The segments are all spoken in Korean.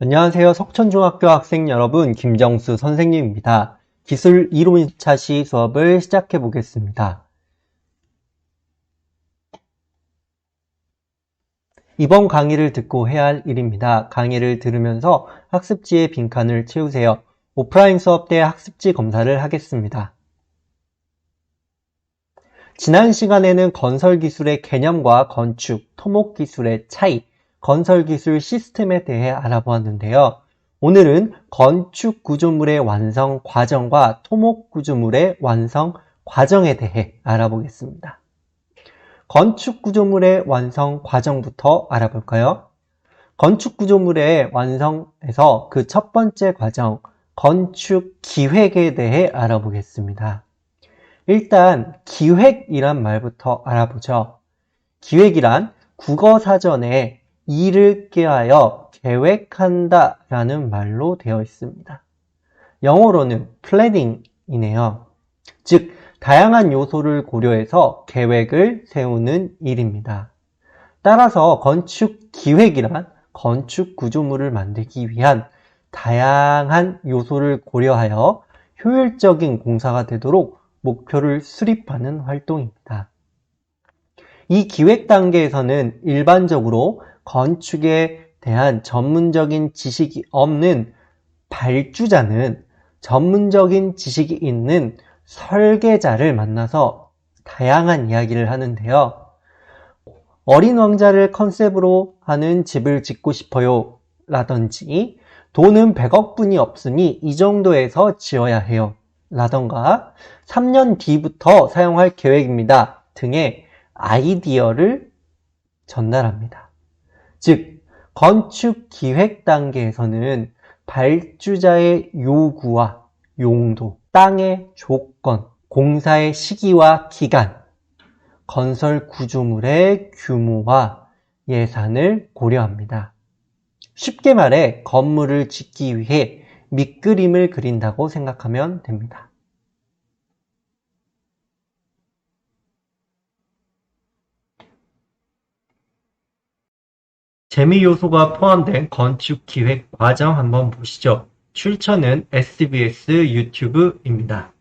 안녕하세요. 석천중학교 학생 여러분, 김정수 선생님입니다. 기술 이론 1차 시 수업을 시작해 보겠습니다. 이번 강의를 듣고 해야 할 일입니다. 강의를 들으면서 학습지의 빈칸을 채우세요. 오프라인 수업 때 학습지 검사를 하겠습니다. 지난 시간에는 건설 기술의 개념과 건축, 토목 기술의 차이, 건설 기술 시스템에 대해 알아보았는데요. 오늘은 건축 구조물의 완성 과정과 토목 구조물의 완성 과정에 대해 알아보겠습니다. 건축 구조물의 완성 과정부터 알아볼까요? 건축 구조물의 완성에서 그 첫 번째 과정, 건축 기획에 대해 알아보겠습니다. 일단 기획이란 말부터 알아보죠. 기획이란 국어 사전에 일을 꾀하여 계획한다 라는 말로 되어 있습니다. 영어로는 planning이네요. 즉, 다양한 요소를 고려해서 계획을 세우는 일입니다. 따라서 건축 기획이란 건축 구조물을 만들기 위한 다양한 요소를 고려하여 효율적인 공사가 되도록 목표를 수립하는 활동입니다. 이 기획 단계에서는 일반적으로 건축에 대한 전문적인 지식이 없는 발주자는 전문적인 지식이 있는 설계자를 만나서 다양한 이야기를 하는데요. 어린 왕자를 컨셉으로 하는 집을 짓고 싶어요. 라든지 돈은 100억 분이 없으니 이 정도에서 지어야 해요. 라던가 3년 뒤부터 사용할 계획입니다. 등의 아이디어를 전달합니다. 즉, 건축 기획 단계에서는 발주자의 요구와 용도, 땅의 조건, 공사의 시기와 기간, 건설 구조물의 규모와 예산을 고려합니다. 쉽게 말해 건물을 짓기 위해 밑그림을 그린다고 생각하면 됩니다. 재미 요소가 포함된 건축 기획 과정 한번 보시죠. 출처는 SBS 유튜브입니다.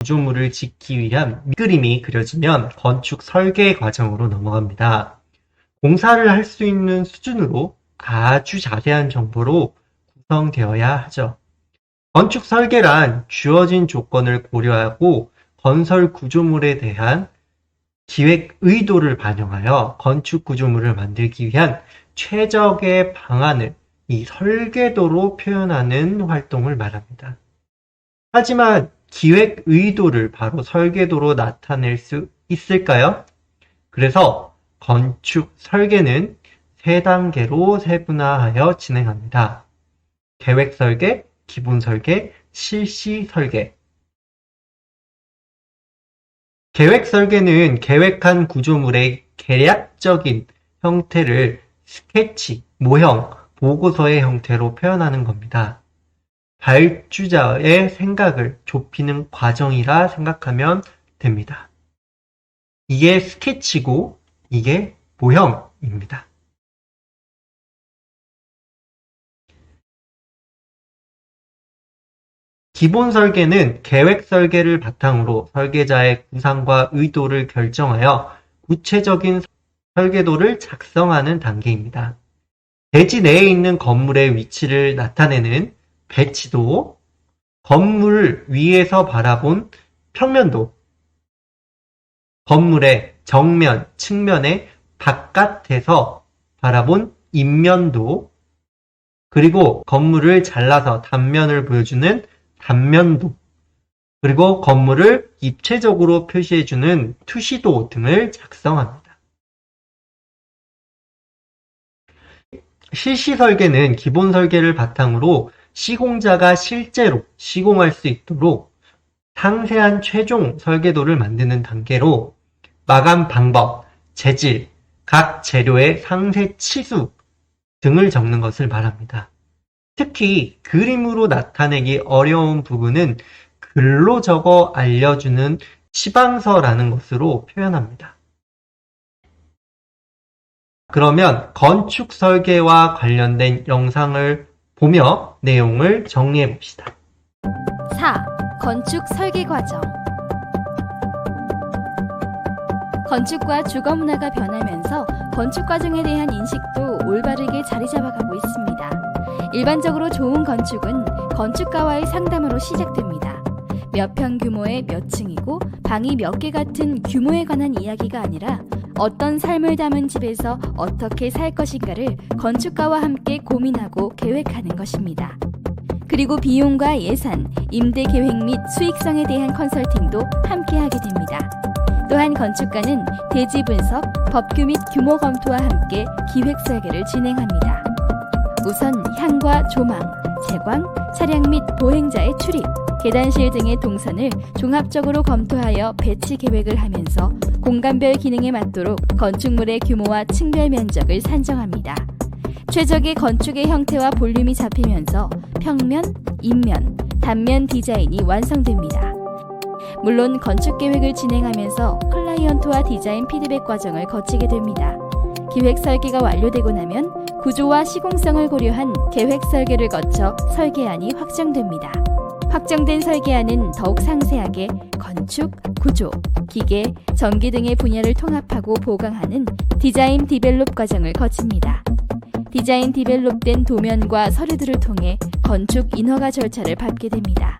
구조물을 짓기 위한 밑그림이 그려지면 건축 설계 과정으로 넘어갑니다. 공사를 할 수 있는 수준으로 아주 자세한 정보로 구성되어야 하죠. 건축 설계란 주어진 조건을 고려하고 건설 구조물에 대한 기획 의도를 반영하여 건축 구조물을 만들기 위한 최적의 방안을 이 설계도로 표현하는 활동을 말합니다. 하지만 기획 의도를 바로 설계도로 나타낼 수 있을까요? 그래서 건축 설계는 세 단계로 세분화하여 진행합니다. 계획 설계, 기본 설계, 실시 설계. 계획 설계는 계획한 구조물의 계략적인 형태를 스케치, 모형, 보고서의 형태로 표현하는 겁니다. 발주자의 생각을 좁히는 과정이라 생각하면 됩니다. 이게 스케치고 이게 모형입니다. 기본 설계는 계획 설계를 바탕으로 설계자의 구상과 의도를 결정하여 구체적인 설계도를 작성하는 단계입니다. 대지 내에 있는 건물의 위치를 나타내는 배치도, 건물 위에서 바라본 평면도, 건물의 정면, 측면의 바깥에서 바라본 인면도, 그리고 건물을 잘라서 단면을 보여주는 단면도, 그리고 건물을 입체적으로 표시해주는 투시도 등을 작성합니다. 실시 설계는 기본 설계를 바탕으로 시공자가 실제로 시공할 수 있도록 상세한 최종 설계도를 만드는 단계로 마감 방법, 재질, 각 재료의 상세 치수 등을 적는 것을 말합니다. 특히 그림으로 나타내기 어려운 부분은 글로 적어 알려주는 시방서라는 것으로 표현합니다. 그러면 건축 설계와 관련된 영상을 보며 내용을 정리해 봅시다. 4. 건축 설계 과정 건축과 주거 문화가 변하면서 건축 과정에 대한 인식도 올바르게 자리 잡아가고 있습니다. 일반적으로 좋은 건축은 건축가와의 상담으로 시작됩니다. 몇 평 규모의 몇 층이고 방이 몇 개 같은 규모에 관한 이야기가 아니라 어떤 삶을 담은 집에서 어떻게 살 것인가를 건축가와 함께 고민하고 계획하는 것입니다. 그리고 비용과 예산, 임대 계획 및 수익성에 대한 컨설팅도 함께 하게 됩니다. 또한 건축가는 대지 분석, 법규 및 규모 검토와 함께 기획 설계를 진행합니다. 우선 향과 조망, 채광, 차량 및 보행자의 출입, 계단실 등의 동선을 종합적으로 검토하여 배치 계획을 하면서 공간별 기능에 맞도록 건축물의 규모와 층별 면적을 산정합니다. 최적의 건축의 형태와 볼륨이 잡히면서 평면, 인면, 단면 디자인이 완성됩니다. 물론 건축 계획을 진행하면서 클라이언트와 디자인 피드백 과정을 거치게 됩니다. 기획 설계가 완료되고 나면 구조와 시공성을 고려한 계획 설계를 거쳐 설계안이 확정됩니다. 확정된 설계안은 더욱 상세하게 건축, 구조, 기계, 전기 등의 분야를 통합하고 보강하는 디자인 디벨롭 과정을 거칩니다. 디자인 디벨롭된 도면과 서류들을 통해 건축 인허가 절차를 밟게 됩니다.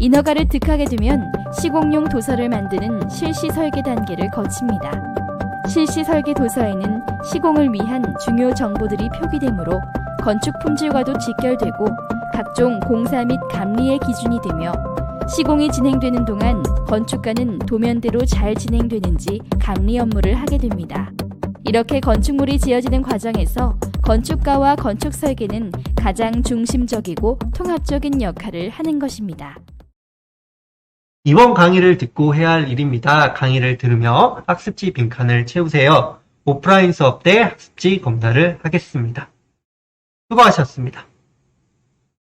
인허가를 득하게 되면 시공용 도서를 만드는 실시 설계 단계를 거칩니다. 실시 설계 도서에는 시공을 위한 중요 정보들이 표기되므로 건축 품질과도 직결되고 각종 공사 및 감리의 기준이 되며 시공이 진행되는 동안 건축가는 도면대로 잘 진행되는지 감리 업무를 하게 됩니다. 이렇게 건축물이 지어지는 과정에서 건축가와 건축 설계는 가장 중심적이고 통합적인 역할을 하는 것입니다. 이번 강의를 듣고 해야 할 일입니다. 강의를 들으며 학습지 빈칸을 채우세요. 오프라인 수업 때 학습지 검사를 하겠습니다. 수고하셨습니다.